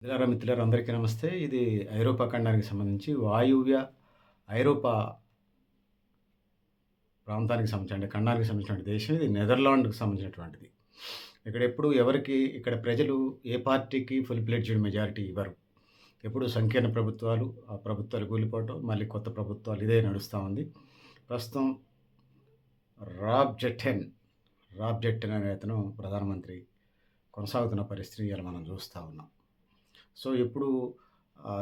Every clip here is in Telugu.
మిత్రులారా మిత్రులారా అందరికీ నమస్తే. ఇది ఐరోపా ఖండానికి సంబంధించి వాయువ్య ఐరోపా ప్రాంతానికి సంబంధించి ఖండానికి సంబంధించినటువంటి దేశం. ఇది నెదర్లాండ్కి సంబంధించినటువంటిది. ఇక్కడ ఎప్పుడు ఎవరికి ఇక్కడ ప్రజలు ఏ పార్టీకి ఫుల్ ప్లేడ్జెడ్ మెజారిటీ ఇవ్వరు. ఎప్పుడు సంకీర్ణ ప్రభుత్వాలు ఆ ప్రభుత్వాలు కూలిపోవటం మళ్ళీ కొత్త ప్రభుత్వాలు ఇదే నడుస్తూ ఉంది. ప్రస్తుతం రాబ్ జెట్టెన్ రాబ్ జెట్టెన్ అనే అతను ప్రధానమంత్రి కొనసాగుతున్న పరిస్థితిని ఇలా మనం చూస్తూ ఉన్నాం. సో ఇప్పుడు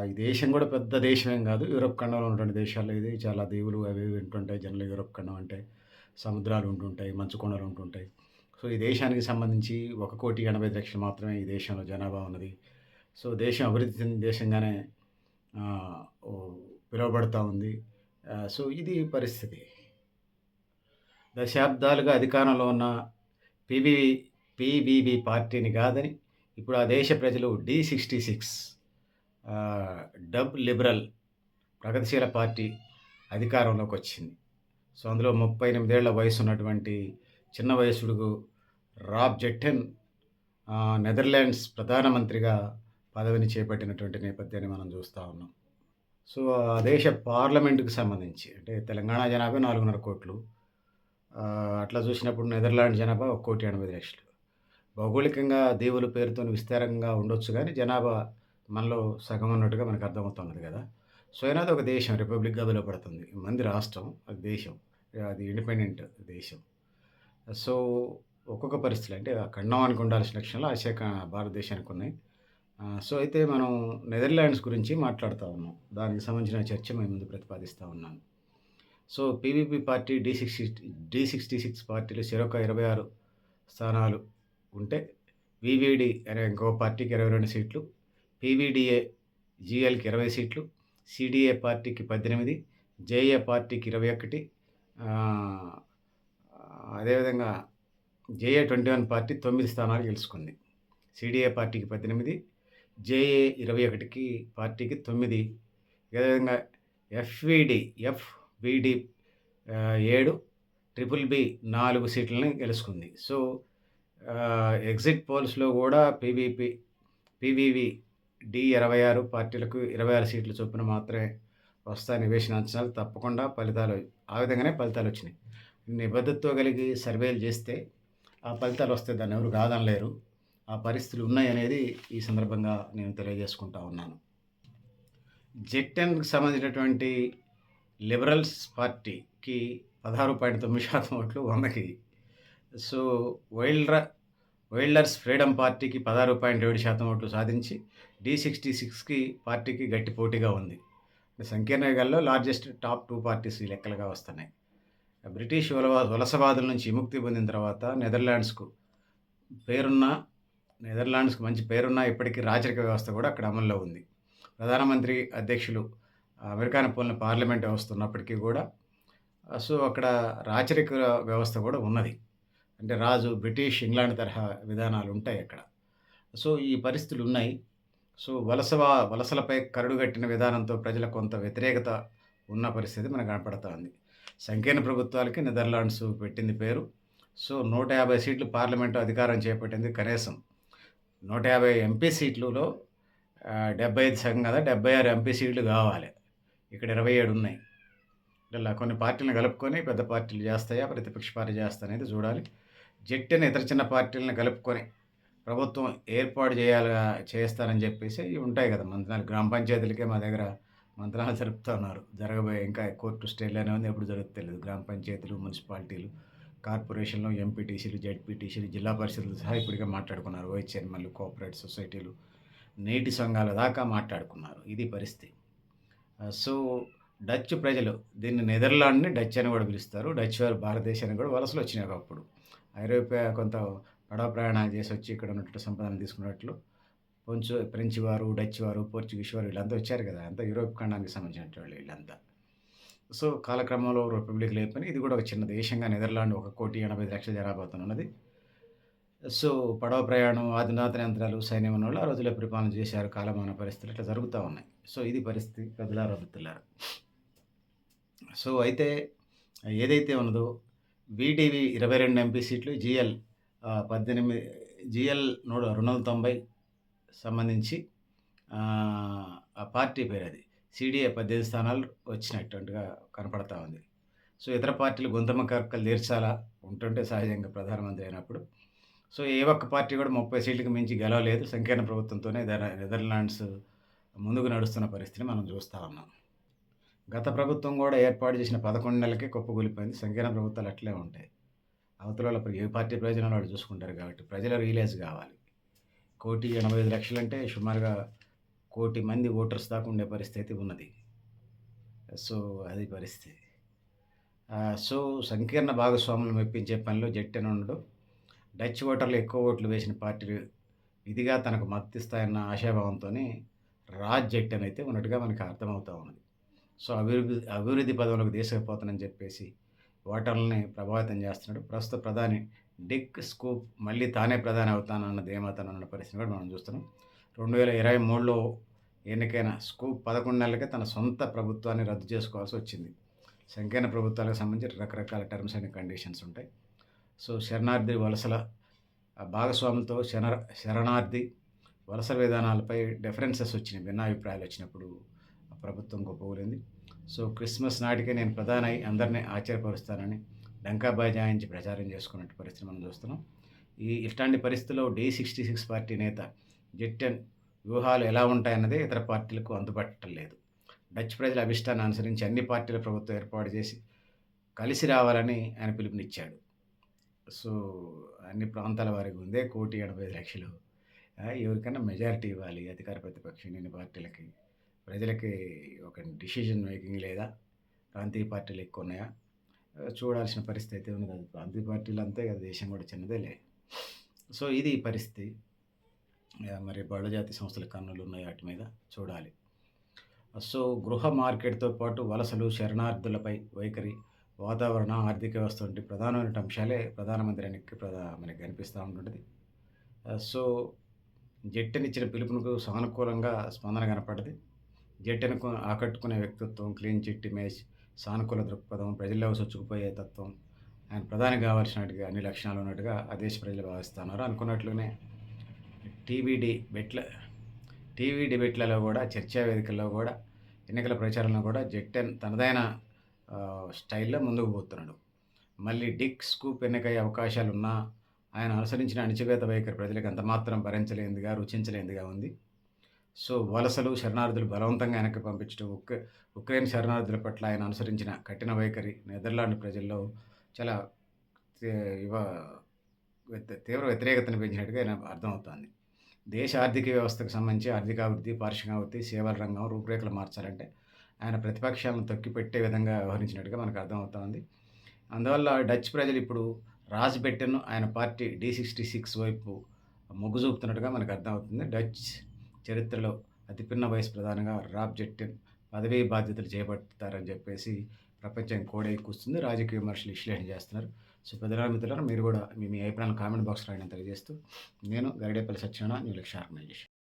ఈ దేశం కూడా పెద్ద దేశమేం కాదు. యూరప్ ఖండంలో ఉన్నటువంటి దేశాల్లో ఇది. చాలా దేవులు అవి ఉంటుంటాయి. జనరల్ యూరప్ ఖండం అంటే సముద్రాలు ఉంటుంటాయి మంచు కొండలు ఉంటుంటాయి. సో ఈ దేశానికి సంబంధించి ఒక కోటి ఎనభై లక్షలు మాత్రమే ఈ దేశంలో జనాభా ఉన్నది. సో దేశం అభివృద్ధి చెందిన దేశంగానే ఆ, పిలువబడుతూ ఉంది. సో ఇది పరిస్థితి. దశాబ్దాలుగా అధికారంలో ఉన్న పిబివి పీబీబీ పార్టీని కాదని ఇప్పుడు ఆ దేశ ప్రజలు డి సిక్స్టీ సిక్స్ డబ్ లిబరల్ ప్రగతిశీల పార్టీ అధికారంలోకి వచ్చింది. సో అందులో ముప్పై ఎనిమిదేళ్ళ వయసు ఉన్నటువంటి చిన్న వయసుడుకు రాబ్ జెట్టెన్ నెదర్లాండ్స్ ప్రధానమంత్రిగా పదవిని చేపట్టినటువంటి నేపథ్యాన్ని మనం చూస్తూ ఉన్నాం. సో ఆ దేశ పార్లమెంటుకు సంబంధించి అంటే తెలంగాణ జనాభా నాలుగున్నర కోట్లు అట్లా చూసినప్పుడు నెదర్లాండ్ జనాభా ఒక కోటి ఎనభై లక్షలు. భౌగోళికంగా దేవుల పేరుతో విస్తారంగా ఉండొచ్చు కానీ జనాభా మనలో సగం ఉన్నట్టుగా మనకు అర్థమవుతున్నది కదా. సో అయినా అది ఒక దేశం రిపబ్లిక్గా పిలువబడుతుంది మంది రాష్ట్రం అది దేశం. అది ఇండిపెండెంట్ దేశం. సో ఒక్కొక్క పరిస్థితులు అంటే ఆ ఖండానికి ఉండాల్సిన లక్షణాలు ఆసియా భారతదేశానికి ఉన్నాయి. సో అయితే మనం నెదర్లాండ్స్ గురించి మాట్లాడుతూ ఉన్నాం. దానికి సంబంధించిన చర్చ మేము ముందు ప్రతిపాదిస్తూ ఉన్నాను. So PVP party D sixty D sixty six పార్టీలు చెరొక ఇరవై ఆరు స్థానాలు ఉంటే వివిడి అనే ఇంకో పార్టీకి ఇరవై రెండు సీట్లు పీవీడిఏ జిఎల్కి ఇరవై సీట్లు సిడిఏ పార్టీకి పద్దెనిమిది జేఏ పార్టీకి ఇరవై ఒకటి అదేవిధంగా జేఏ ట్వంటీ వన్ పార్టీ తొమ్మిది స్థానాలు గెలుచుకుంది. సిడిఏ పార్టీకి పద్దెనిమిది జేఏ ఇరవై ఒకటికి పార్టీకి తొమ్మిది అదేవిధంగా ఎఫ్విడి ఎఫ్విడి ఏడు ట్రిపుల్ బి నాలుగు సీట్లని గెలుచుకుంది. సో ఎగ్జిట్ పోల్స్లో కూడా పీవీపీ పీవీవి డి ఇరవై ఆరు పార్టీలకు ఇరవై ఆరు సీట్లు చొప్పున మాత్రమే వస్తాయని వేసిన అంచనాలు. తప్పకుండా ఫలితాలు ఆ విధంగానే ఫలితాలు వచ్చినాయి. నిబద్ధతతో కలిగి సర్వేలు చేస్తే ఆ ఫలితాలు వస్తే దాన్ని ఎవరు కాదనలేరు. ఆ పరిస్థితులు ఉన్నాయనేది ఈ సందర్భంగా నేను తెలియజేసుకుంటా ఉన్నాను. జెట్టెన్కి సంబంధించినటువంటి లిబరల్స్ పార్టీకి పదహారు పాయింట్ తొమ్మిది శాతం ఓట్లు వందకి సో వైల్డ్ర వైల్డర్స్ ఫ్రీడమ్ పార్టీకి పదహారు పాయింట్ ఏడు శాతం ఓట్లు సాధించి డి సిక్స్టీ సిక్స్కి పార్టీకి గట్టి పోటీగా ఉంది. సంకీర్ణగల్లో లార్జెస్ట్ టాప్ టూ పార్టీస్ ఈ లెక్కలుగా వస్తున్నాయి. బ్రిటిష్ వలవా వలసవాదుల నుంచి విముక్తి పొందిన తర్వాత నెదర్లాండ్స్కు పేరున్న నెదర్లాండ్స్కు మంచి పేరున్న ఇప్పటికీ రాచరిక వ్యవస్థ కూడా అక్కడ అమల్లో ఉంది. ప్రధానమంత్రి అధ్యక్షులు అమెరికాను పోలిన పార్లమెంట్ వ్యవస్థ ఉన్నప్పటికీ కూడా సో అక్కడ రాచరిక వ్యవస్థ కూడా ఉన్నది. అంటే రాజు బ్రిటిష్ ఇంగ్లాండ్ తరహా విధానాలు ఉంటాయి అక్కడ. సో ఈ పరిస్థితులు ఉన్నాయి. సో వలస వలసలపై కరుడుగట్టిన విధానంతో ప్రజలకు కొంత వ్యతిరేకత ఉన్న పరిస్థితి మనకు కనపడుతోంది సంకీర్ణ ప్రభుత్వాలకి నెదర్లాండ్స్ పెట్టింది పేరు. సో నూట యాభై సీట్లు పార్లమెంటు అధికారం చేపట్టింది కనీసం. నూట యాభై ఎంపీ సీట్లలో డెబ్బై ఐదు సగం కదా డెబ్బై ఆరు ఎంపీ సీట్లు కావాలి. ఇక్కడ ఇరవై ఏడు ఉన్నాయి. ఇలా కొన్ని పార్టీలను కలుపుకొని పెద్ద పార్టీలు చేస్తాయా ప్రతిపక్ష పార్టీ చేస్తా అనేది చూడాలి. జెట్టిని ఇతర చిన్న పార్టీలను కలుపుకొని ప్రభుత్వం ఏర్పాటు చేయాలి చేస్తారని చెప్పేసి ఇవి ఉంటాయి కదా మంత్రాలు. గ్రామ పంచాయతీలకే మా దగ్గర మంత్రాలు జరుపుతున్నారు జరగబోయే ఇంకా కోర్టు స్టేట్లు అనేది ఎప్పుడు జరుగుతలేదు గ్రామ పంచాయతీలు మున్సిపాలిటీలు కార్పొరేషన్లో ఎంపీటీసీలు జెడ్పీటీసీలు జిల్లా పరిషత్లు సహా ఇప్పటికే మాట్లాడుకున్నారు. వైస్ చైర్మన్లు కోఆపరేటివ్ సొసైటీలు నీటి సంఘాల దాకా మాట్లాడుకున్నారు. ఇది పరిస్థితి. సో డచ్ ప్రజలు దీన్ని నెదర్లాండ్ని డచ్ అని కూడా పిలుస్తారు. డచ్ వారు భారతదేశానికి కూడా వలసలు వచ్చినాయి ఒకప్పుడు. ఐరోపా కొంత పడవ ప్రయాణాలు చేసి వచ్చి ఇక్కడ ఉన్నటువంటి సంపదను తీసుకున్నట్లు కొంచెం ఫ్రెంచ్ వారు డచ్ వారు పోర్చుగీస్ వారు వీళ్ళంతా వచ్చారు కదా. అంతా యూరోప్ ఖండానికి సంబంధించిన వాళ్ళు వీళ్ళంతా. సో కాలక్రమంలో రిపబ్లిక్ లేపని ఇది కూడా ఒక చిన్న దేశంగా నెదర్లాండ్ ఒక కోటి ఎనభై లక్షలు లక్షల సో పడవ ప్రయాణం ఆధునాతన యంత్రాలు సైన్యం ఉన్న వాళ్ళు ఆ రోజుల్లో పరిపాలన చేశారు. కాలమాన పరిస్థితులు ఇట్లా జరుగుతూ ఉన్నాయి. సో ఇది పరిస్థితి పెద్దలారా వృత్తులారా సో అయితే ఏదైతే ఉన్నదో బీటీవీ ఇరవై రెండు ఎంపీ సీట్లు జిఎల్ పద్దెనిమిది జిఎల్ నూట రెండు వందల తొంభై సంబంధించి ఆ పార్టీ పేరది. సీడీఏ 18 స్థానాలు వచ్చినట్టుగా కనపడతా ఉంది. సో, ఇతర పార్టీలు గొంతెమ్మ కక్కలు తీర్చాలా ఉంటుంటే సహజంగా ప్రధానమంత్రి అయినప్పుడు. సో, ఏ ఒక్క పార్టీ కూడా 30 సీట్లకు మించి గెలవలేదు. సంకీర్ణ ప్రభుత్వంతోనే నెదర్లాండ్స్ ముందుకు నడుస్తున్న పరిస్థితిని మనం చూస్తూ ఉన్నాం. గత ప్రభుత్వం కూడా ఏర్పాటు చేసిన 11 నెలలకే కుప్పగూలిపోయింది సంకీర్ణ ప్రభుత్వాలు అట్లే ఉంటాయి. అవతల ఏ పార్టీ ప్రయోజనాలు వాళ్ళు చూసుకుంటారు కాబట్టి ప్రజలు రియలైజ్ కావాలి. 1,85,00,000 అంటే సుమారుగా కోటి మంది ఓటర్స్ దాకా ఉండే పరిస్థితి ఉన్నది. సో, అది పరిస్థితి. సో, సంకీర్ణ భాగస్వాములు మెప్పించే పనిలో జెట్టెన్ ఉండడు. డచ్ ఓటర్లు ఎక్కువ ఓట్లు వేసిన పార్టీలు ఇదిగా తనకు మద్దతిస్తాయన్న ఆశాభావంతోని రాజ్ జట్టెన్ అయితే ఉన్నట్టుగా మనకు అర్థమవుతూ ఉన్నది. సో, అభివృద్ధి అభివృద్ధి పదంలోకి తీసుకుపోతానని చెప్పేసి ఓటర్లని ప్రభావితం చేస్తున్నాడు. ప్రస్తుత ప్రధాని డిక్ స్కూప్ మళ్ళీ తానే ప్రధాని అవుతానన్న ధీమాతనన్న పరిస్థితిని కూడా మనం చూస్తున్నాం. 2023లో ఎన్నికైన స్కూప్ 11 నెలలకే తన సొంత ప్రభుత్వాన్ని రద్దు చేసుకోవాల్సి వచ్చింది. సంకీర్ణ ప్రభుత్వాలకు సంబంధించి రకరకాల టర్మ్స్ అండ్ కండిషన్స్ ఉంటాయి. సో, శరణార్థి వలసల భాగస్వామితో భాగస్వాములతో శరణార్థి వలస విధానాలపై డిఫరెన్సెస్ వచ్చినాయి. భిన్నాభిప్రాయాలు వచ్చినప్పుడు ప్రభుత్వం గొప్పగలింది సో, క్రిస్మస్ నాటికే నేను ప్రధాన అందరినీ అందరిని ఆశ్చర్యపరుస్తానని డంకా జాయించి ప్రచారం చేసుకున్నట్టు పరిస్థితి మనం చూస్తున్నాం. ఈ ఇట్లాంటి పరిస్థితుల్లో డి66 పార్టీ నేత జెట్టెన్ వ్యూహాలు ఎలా ఉంటాయన్నదే ఇతర పార్టీలకు అందుబాటు లేదు. డచ్ ప్రజల అభిష్టాన్ని అనుసరించి అన్ని పార్టీల ప్రభుత్వం ఏర్పాటు చేసి కలిసి రావాలని ఆయన పిలుపునిచ్చాడు. సో, అన్ని ప్రాంతాల వారికి ఉందే కోటి ఎనభై లక్షలు ఎవరికైనా మెజారిటీ ఇవ్వాలి అధికార ప్రతిపక్షం లేని పార్టీలకి. ప్రజలకి ఒక డిసిషన్ మేకింగ్ లేదా? ప్రాంతీయ పార్టీలు ఎక్కువ ఉన్నాయా? చూడాల్సిన పరిస్థితి అయితే ఉంది అది ప్రాంతీయ పార్టీలు అంతే కదా! దేశం కూడా చిన్నదేలే. సో, ఇది పరిస్థితి. మరి బహుళజాతి సంస్థల కన్నులు ఉన్నాయి వాటి మీద చూడాలి. సో, గృహ మార్కెట్‌తో పాటు వలసలు, శరణార్థులపై వైఖరి, వాతావరణ, ఆర్థిక వ్యవస్థ వంటి ప్రధానమైన అంశాలే ప్రధానమంత్రి ప్రధా మనకి కనిపిస్తూ ఉంటుంది సో, జట్టునిచ్చిన పిలుపునకు సానుకూలంగా స్పందన కనపడింది జట్టును ఆకట్టుకునే వ్యక్తిత్వం, క్లీన్ చిట్ ఇమేజ్, సానుకూల దృక్పథం, ప్రజల్లో చొచ్చుకుపోయే తత్వం, ఆయన ప్రధాని కావాల్సినట్టుగా అన్ని లక్షణాలు ఉన్నట్టుగా ఆ దేశ ప్రజలు భావిస్తున్నారు. అనుకున్నట్లుగానే టీవీడీ బెట్ల టీవీ డిబేట్లలో కూడా చర్చా వేదికల్లో కూడా ఎన్నికల ప్రచారంలో కూడా జెట్టెన్ తనదైన స్టైల్‌లో ముందుకు పోతున్నాడు. మళ్ళీ డిక్ స్కూప్ ఎన్నికయ్యే అవకాశాలున్నా ఆయన అనుసరించిన అణచివేత వైఖరి ప్రజలకు ఎంతమాత్రం భరించలేనిదిగా, రుచించలేనిదిగా ఉంది. సో, వలసలు, శరణార్థులు బలవంతంగా వెనక్కి పంపించడం, ఉక్ ఉక్రెయిన్ శరణార్థుల పట్ల ఆయన అనుసరించిన కఠిన వైఖరి నెదర్లాండ్ ప్రజల్లో చాలా ఇవ తీవ్ర వ్యతిరేకతను పెంచినట్టుగా ఆయన అర్థమవుతోంది. దేశ ఆర్థిక వ్యవస్థకు సంబంధించి ఆర్థికాభివృద్ధి, పారిశ్రామికాభివృద్ధి, సేవల రంగం రూపురేఖలు మార్చాలంటే ఆయన ప్రతిపక్షాలను తొక్కిపెట్టే విధంగా వ్యవహరించినట్టుగా మనకు అర్థమవుతోంది అందువల్ల డచ్ ప్రజలు ఇప్పుడు రాజ్బెట్టెను ఆయన పార్టీ డి66 వైపు మొగ్గు చూపుతున్నట్టుగా మనకు అర్థమవుతుంది. డచ్ చరిత్రలో అతిపిన్న వయసు ప్రధానంగా రాబ్ జెట్టిన్ పదవీ బాధ్యతలు చేపడతారని చెప్పేసి ప్రపంచం కోడై కూస్తుంది. రాజకీయ విమర్శలు విశ్లేషణ చేస్తున్నారు. సో, పెద్దలారా మిత్రులను మీరు కూడా మీ మీ అభిప్రాయాలను కామెంట్ బాక్స్ రాయడం తెలియజేస్తూ నేను గరిడేపల్లి సత్యనారాయణ న్యూ లక్ష్య ఆర్గనైజేషన్.